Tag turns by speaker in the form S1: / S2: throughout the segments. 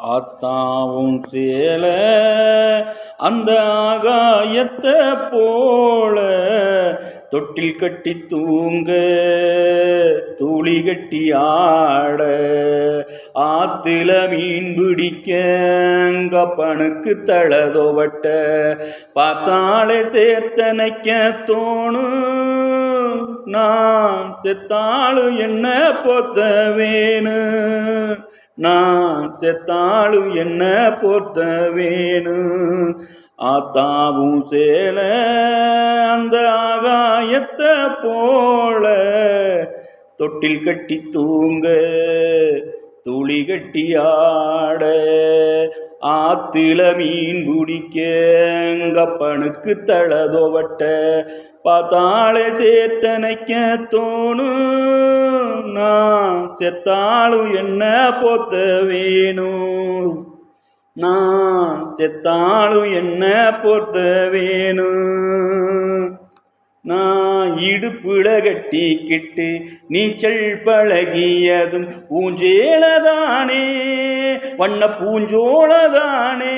S1: ஆத்தாவும் சேல அந்த ஆகாயத்தை போல தொட்டில் கட்டி தூங்க தூளி கட்டி ஆட ஆத்துல மீன் பிடிக்க பணுக்கு தளதோவட்ட பார்த்தாலே சேர்த்தனைக்க தோணும் நான் செத்தாலும் என்ன பொத்த வேணும் நான் செத்தாலும் என்ன பொத்த வேணும் ஆத்தாவும் சேல அந்த ஆகாயத்தை போல தொட்டில் கட்டி தூங்க துளி கட்டி ஆட. ஆத்தில மீன் பிடிக்க கப்பனுக்கு தளதோவட்ட பார்த்தாலே சேத்தனைக்க தோணும் நான் செத்தாலும் என்ன போத்த வேணும் நான் செத்தாலும் என்ன போத்த வேணும் நான் இடுப்புல கட்டிக்கிட்டு நீச்சல் பழகியதும் ஊஞ்சேலதானே வண்ண பூஞ்சோளதானே.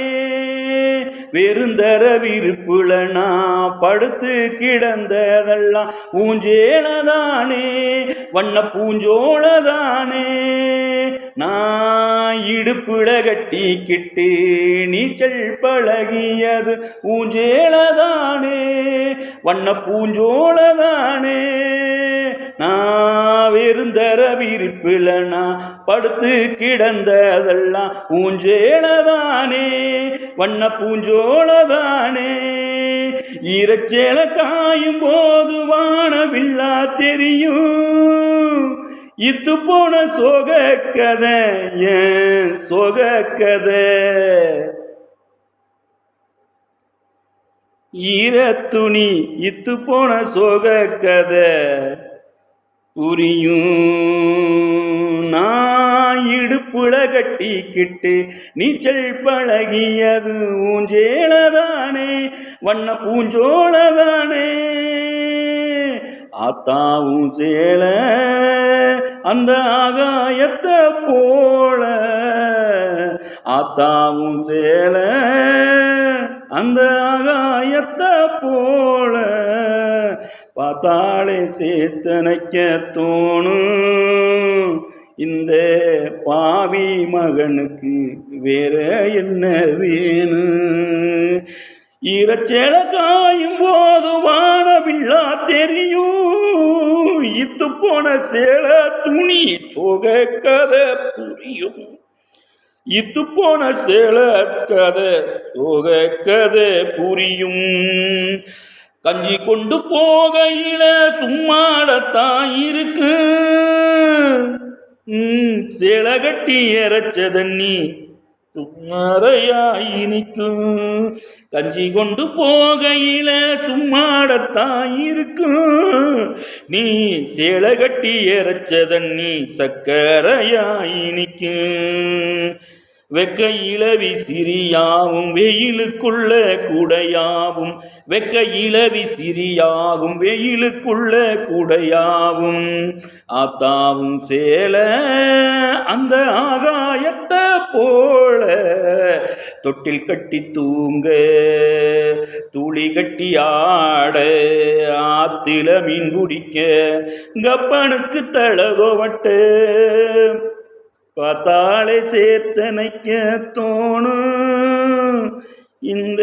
S1: வெறுந்தர விருப்புல படுத்து கிடந்ததெல்லாம் பூஞ்சேலதானே வண்ண பூஞ்சோளதானே. நான் இடுப்புல கட்டிக்கிட்டு நீச்சல் பழகியது ஊஞ்சேளதானே. வண்ண பூஞ்சோளதானே. நான் வெறுந்தர விரிப்பில் படுத்து கிடந்ததெல்லாம் ஊஞ்சேலதானே வண்ண பூஞ்சோளதானே ஈரச்சேல காயும் போது வானவில்லா தெரியும். இத்து போன சோக கதை ஏன் சோக கதை ஈர துணி இத்து போன சோக கதை புரியும் நான் இடுப்புல கட்டிக்கிட்டு நீச்சல் பழகியது ஊஞ்சேலதானே வண்ண பூஞ்சோளதானே ஆத்தாவும் சேல அந்த ஆகாயத்தை போல ஆத்தாவும் சேல அந்த ஆகாயத்தை போல. பார்த்தாலே சேத்தனைக்க தோணும். இந்த பாவி மகனுக்கு வேற என்ன வேணும் ஈரச்சேல காயும் போது வானவில்லா தெரியும் இத்து போன சேல துணி சோக கதை புரியும் இத்து போன சேல கதை சோக கதை புரியும். கஞ்சி கொண்டு போகையில சும்மாடத்தான் இருக்கு. ம், கட்டி இறைச்ச தண்ணி சும்மாறையாய் நிற்கும். கஞ்சி கொண்டு போகையில சும்மாடத்தான் இருக்கும் நீ சேலை கட்டி இறைச்ச தண்ணி சக்கரையாய் வெக்க இளவி சிறியாவும் வெயிலுக்குள்ள கூடையாவும் வெக்க இளவி சிறியாகும் வெயிலுக்குள்ள கூடையாவும். ஆத்தாவும் சேல அந்த ஆகாயத்தை போல தொட்டில் கட்டி தூங்க துளி கட்டி ஆட ஆத்தில மீன் பிடிக்க கப்பனுக்கு தழகோவட்டு பார்த்தாலே சேர்த்தனைக்க தோணும் இந்த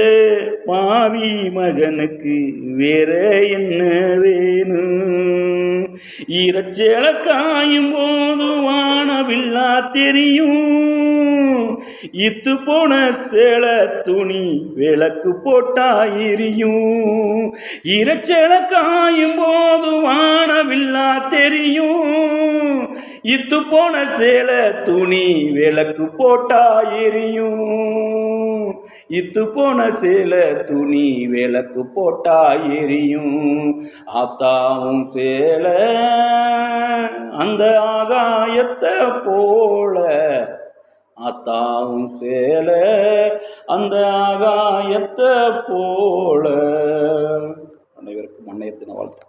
S1: பாவி மகனுக்கு வேற என்ன வேணும் ஈரச்சேல காயும் போது வானவில்லா தெரியும். இத்து போன சேல துணி விளக்கு போட்டா எரியும் ஈரச்சேல காயும் போது வானவில்லா தெரியும். இத்து போன சேல துணி விளக்கு போட்டா எரியும் இத்து போன சேல துணி விளக்கு போட்டா எரியும் ஆத்தாவும் சேல அந்த ஆகாயத்தை போல ஆத்தாவும் சேல அந்த ஆகாயத்தை போல. அனைவருக்கும் அன்னையத்தின வாழ்த்து